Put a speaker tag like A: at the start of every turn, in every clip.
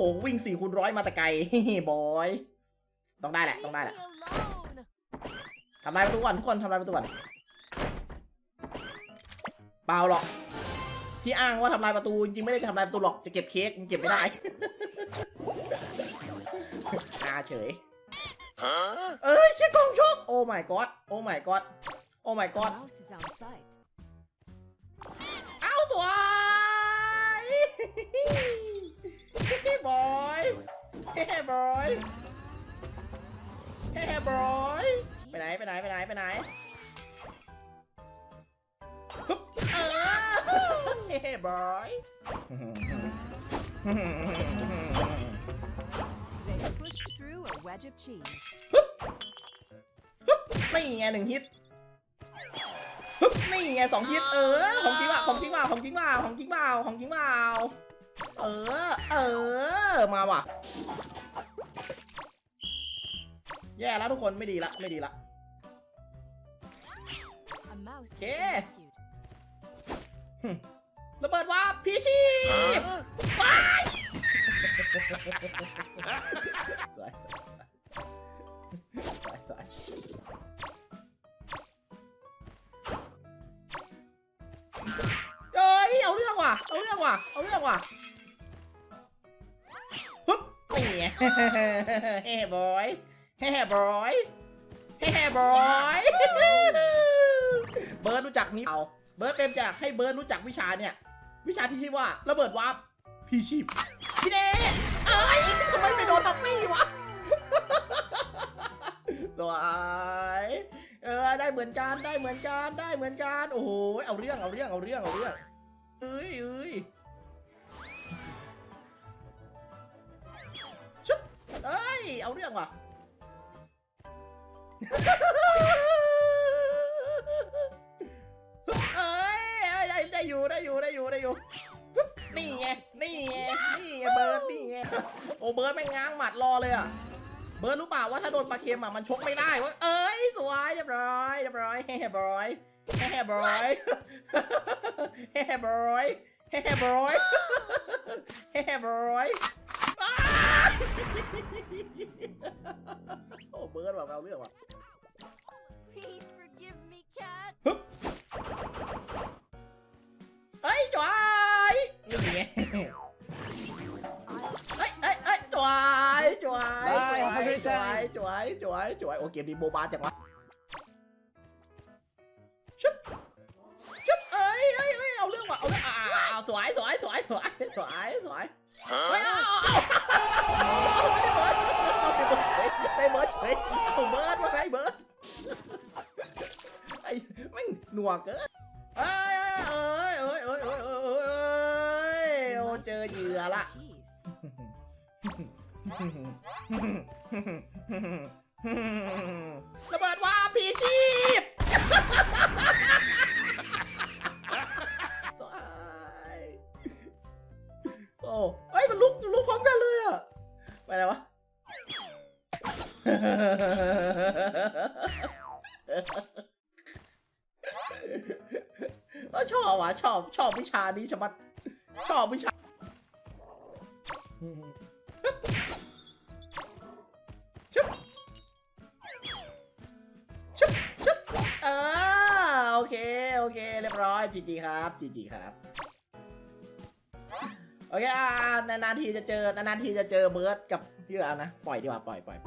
A: โห วิ่งสี่คูณร้อยมาแต่ไกลบอย ต้องได้แหละ ต้องได้แหละ
B: Leave me alone.
A: ทำลายประตูก่อนทุกคนทำลายประตูก่อนเปล่าหรอก ที่อ้างว่าทำลายประตู จริงๆไม่ได้ทำลายประตูหรอก จะเก็บเค้กมันเก็บไม่ได้อาเฉย เอ้ยเช็คกล่องโชคโอ้ my god โอ้ my god โอ้ my
B: The
A: god
B: mouse is outside.
A: เอ้าสวยเฮ้ บอยเฮ้บอยเฮ้บอยไปไหนไปไหนไปไหนไปไหนฮึบเออเฮ้บอย
B: They pushed through a wedge of cheese.
A: นี่ไงหนึ่งฮิตฮึบนี่ไงสองฮิตเออของจริงว่ะของจริงว่ะของจริงว่ะของจริงว่ะของจริงว่ะ เออ เออ มาว่ะ แย่แล้วทุกคนไม่ดีละไม่ดีละ
B: A mouse has been
A: Yeah.
B: rescued.
A: ระเบิดว่าพี่ชี ไงเฮ้บอยเฮ้บอยเฮ้บอยเบิร์ดรู้จักนี้เปล่าเบิร์ดเต็มจากให้เบิร์ดรู้จักวิชาเนี่ย วิชาที่ชื่ว่าระเบิดวาร์ปพี่ชีพพี่เดเอ้ยทำไมไม่โดนทัฟฟี่วะสวยเออได้เหมือนกันได้เหมือนกันได้เหมือนกันโอ้โหเอาเรื่องเอาเรื่องเอาเรื่องเอาเรื่องเอ้ยเอ้ย เอ้ยเอาเรื่องว่ะ เอ้ยได้ได้อยู่ได้อยู่ได้อยู่ได้อยู่ปึ๊บนี่ไงนี่ไงนี่ไงเบิร์ดนี่ไงโอ้เบิร์ดแม่งง้างหมัดรอเลยอะเบิร์ดรู้เปล่าว่าถ้าโดนปลาเค็มอะมันชกไม่ได้เวะเอ้ยสวยเรียบร้อยเรียบร้อยเฮ้บร้อยเฮ้บร้อยเฮ้บร้อยเฮ้บร้อยเฮ้บร้อย โอ้เบิร์ดแบบเอาเรื่องว่ะ
B: Please forgive me, cat.
A: เอ้ยจอยนี่ไง
B: I'll
A: เอ้ยเอ้ยเอ้ยจวยจวย
C: Bye,
A: จวย
C: have a great
A: จวย
C: time.
A: จวยจวยจวยโอเกมนี้โบบาจังวะชุบชุบเอ้ยเอ้ยเอ้ยเอาเรื่องว่ะเอาเรื่องอ่าสวยสวยสวยสวยสวยสวย เฮ้ยเอาเอาเอาไม่ได้เบิร์ดไม่เฉยเบิร์ดเฉยเอาเบิร์ดว่าไงเบิร์ดไอ้แม่งหนัวเกินเอ้ยเอ้ยเอ้ยเอ้ยเอ้ยเอ้ยเอ้ยเอ้ยโอ้เจอเหยื่อละ ระเบิดว่าพีชีพตายโอ้เฮ้ย มันลุกลุกพร้อมกันเลยอะไปไหนวะ ก็ชอบว่ะชอบชอบวิชานี้ชะมัด ชอบวิชา ชุบชุบชุบเออโอเค โอเค เรียบร้อยจีจีครับจีจีครับ โอเคอ่านานๆทีจะเจอนานๆทีจะเจอเบิร์ดกับพี่เอานะ ปล่อยดีกว่าปล่อยปล่อย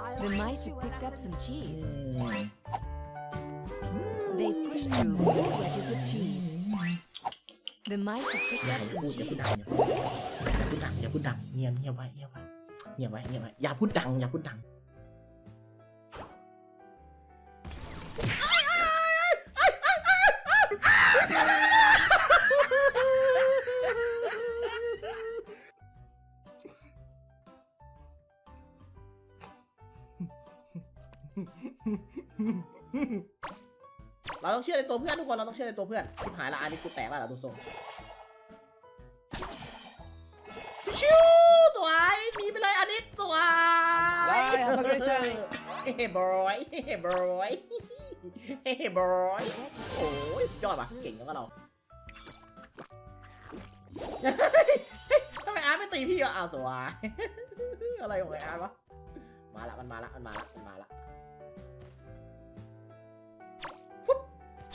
B: I'll
D: The
B: teach
D: mice
B: you
D: have
B: a
D: picked up
B: lesson.
D: some cheese.
A: อืม
D: They've pushed through more wedges of cheese. The mice have picked
A: อย่า
D: up
A: พู
D: some
A: ดอย่าพูด
D: cheese.
A: ดังอย่าพูดดังอย่าพูดดังเงียบเงียบไว้เงียบไว้เงียบไว้เงียบไว้อย่าพูดดังอย่าพูดดัง ต้องเชื่อในตัวเพื่อนทุกคนเราต้องเชื่อในตัวเพื่อนทิบหายละอันนี้กูแตกแล้วล่ะดูทรงชิวสวยมีไปเลยอันนี้สวย
C: Bye, have a great time.
A: เฮ้บอยเฮ้บอยเฮ้บอยโอ้ยสุดยอดว่ะเก่งแล้วก็เราเฮ้ยทำไมอาร์ตไม่ตีพี่วะอ้าวสวายอะไรของไอ้อาร์ตวะมาละมันมาละมันมาละมันมาละ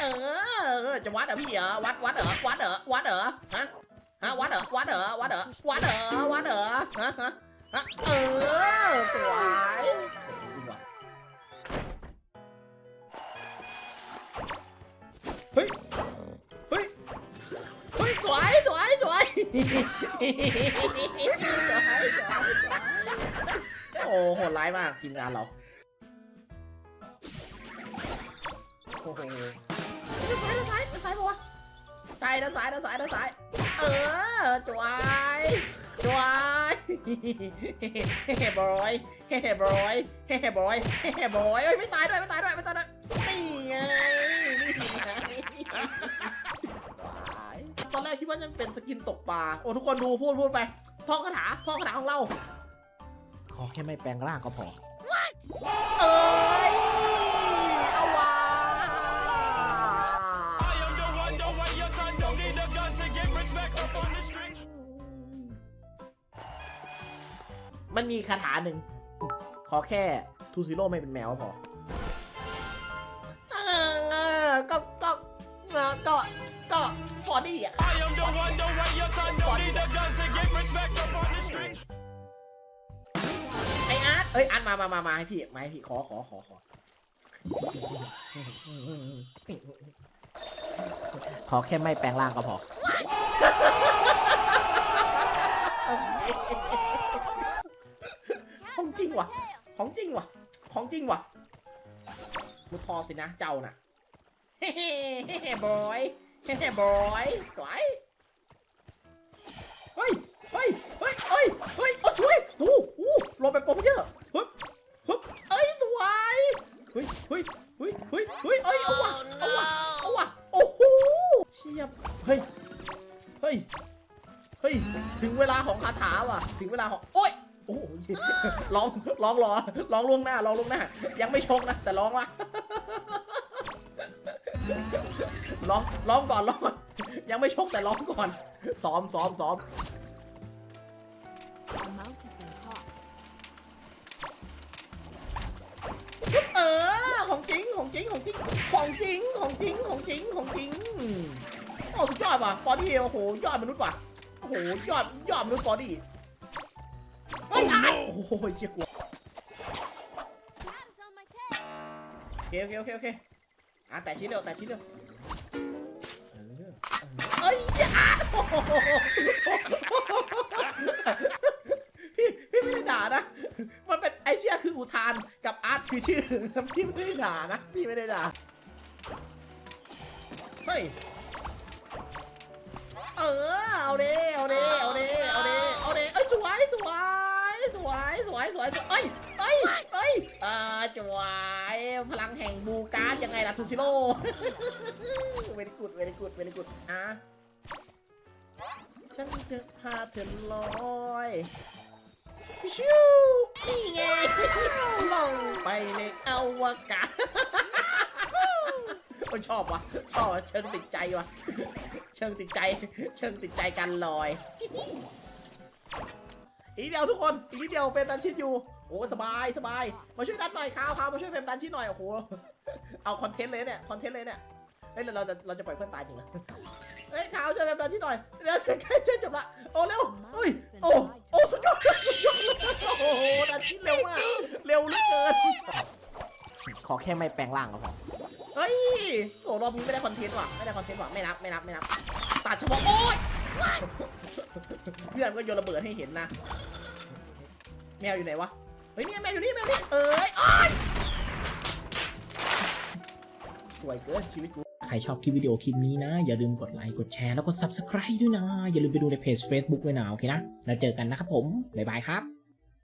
A: Ừ, ừ, ờ, cho quá đỡ bây giờ quá quá đỡ quá đỡ quá đỡ hả hả quá đỡ quá đỡ quá đỡ quá đỡ quá đỡ hả hả hả ừ, quái Hey! Hey! Hey! Quái! Quái! Quái! Quái! Quái! โอ้โหดร้ายมากทีมงานเราโอ้โห ด้านซ้ายด้านซ้ายด้านซ้ายปะวะใช่ด้านซ้ายด้านซ้ายด้านซ้าย เออจวยจวยเฮ้บอยเฮ้บอยเฮ้บอยเฮ้บอยเอ้ยไม่ตายด้วยไม่ตายด้วยไม่ตายด้วยนี่ไงนี่ไงตอนแรกคิดว่าจะเป็นสกินตกปลาโอ้ทุกคนดูพูดพูดไปท่องคาถาท่องคาถาของเรา ขอแค่ไม่แปลงร่างก็พอ มันมีคาถาหนึ่ง ขอแค่ทูซิโร่ไม่เป็นแมวก็พอเออก็ก็เออก็ก็ฟอดี้อะ
E: I am the one, the way your son don't need a gun to get respect up on the street.
A: ไออาร์ตเอ้ยอาร์ตมามามามาให้พี่มาให้พี่ขอขอขอขอขอแค่ไม่แปลงร่างก็พอของจริงว่ะ ของจริงว่ะ ของจริงว่ะมุดทอสินะเจ้าน่ะ เฮ้เฮ้เฮ้บอยเฮ้เฮ้บอยสวยเฮ้ยเฮ้ยเฮ้ยเฮ้ยเฮ้ยโอ้สวยโอ้โหรอแบบโปรเยอร์ฮึบฮึบเอ้ยสวยเฮ้ยเฮ้ยเฮ้ยเฮ้ยเฮ้ยเอ้ยเอาว่ะเอาว่ะเอาว่ะโอ้โหเชียบเฮ้ยเฮ้ยเฮ้ยถึงเวลาของคาถาว่ะ ถึงเวลาของโอ้ยโอ้โหร้อง ร้องรอร้องล่วงหน้าร้องล่วงหน้า ยังไม่ชกนะ แต่ร้องละร้องร้องก่อนร้องก่อนยังไม่ชกแต่ร้องก่อนซ้อมซ้อมซ้อม
B: A mouse has been caught.
A: เออของจริงของจริงของจริงของจริงของจริงของจริงของจริงโอ้สุดยอดว่ะบอดี้โอ้โหยอดมนุษย์ว่ะโอ้โหยอดยอดมนุษย์บอดี้เฮ้ยอะโอ้โหเชี่ยกลัว เคโอเคโอเคโอเคอะแต่ชิ้นเร็วแต่ชิ้นเร็วเอ้ยอะโอ้โหพี่พี่ไม่ได้ด่านะ มันเป็นไอเชียคืออุทานกับอาร์ตคือชื่อพี่ไม่ได้ด่านะพี่ไม่ได้ด่าเฮ้ยเออเอาเด้เอาเด้เอาเด้เอาเด้เอาเด้เอ้ยสวยสวยสวย สวยสวยสวเอ้ยเอ้ยเอ้ยเออจวยพลังแห่งบูการ์ดยังไงล่ะทูซิโร่เวลิกุดเวลิกุดเวลิกุดอะฉันจะพาเธอลอยชิวนี่ไงลองไปในอวกาศคนชอบวะชอบวะเชิงติดใจวะเชิงติดใจ เชิงติดใจกันลอย อีกนิดเดียวทุกคนอีกนิดเดียวเป็นดันชิดอยู่โอ้สบายสบายมาช่วยดันหน่อยข่าวข่าวมาช่วยเฟรมดันชิดหน่อยโอ้โหเอาคอนเทนต์เลยเนี่ยคอนเทนต์เลยเนี่ยเฮ้ยเราจะเราจะปล่อยเพื่อนตายจริงเหรอเฮ้ยข่าวช่วยเฟรมดันชิดหน่อยเดี๋ยวช่วยช่วยจบละโอ้เร็วเฮ้ยโอ้โอ้สุดยอดสุดยอดโอ้โหดันชิดเร็วมากเร็วเหลือเกินขอแค่ไม่แปลงร่างก็พอเฮ้ยโอ้รอบนี้ไม่ได้คอนเทนต์ว่ะไม่ได้คอนเทนต์ว่ะไม่นับไม่นับไม่นับตัดเฉพาะโอ๊ย เพื่อนก็โยนระเบิดให้เห็นนะ แมวอยู่ไหนวะ เฮ้ยเนี่ยแมวอยู่นี่แมวนี่เอ้ยอ้ยสวยเกินชีวิตกูใครชอบคลิปวิดีโอคลิปนี้นะ อย่าลืมกดไลค์กดแชร์แล้วก็ Subscribe ด้วยนะ อย่าลืมไปดูในเพจ Facebook ด้วยนะ โอเคนะ แล้วเจอกันนะครับผม บ๊ายบายครับ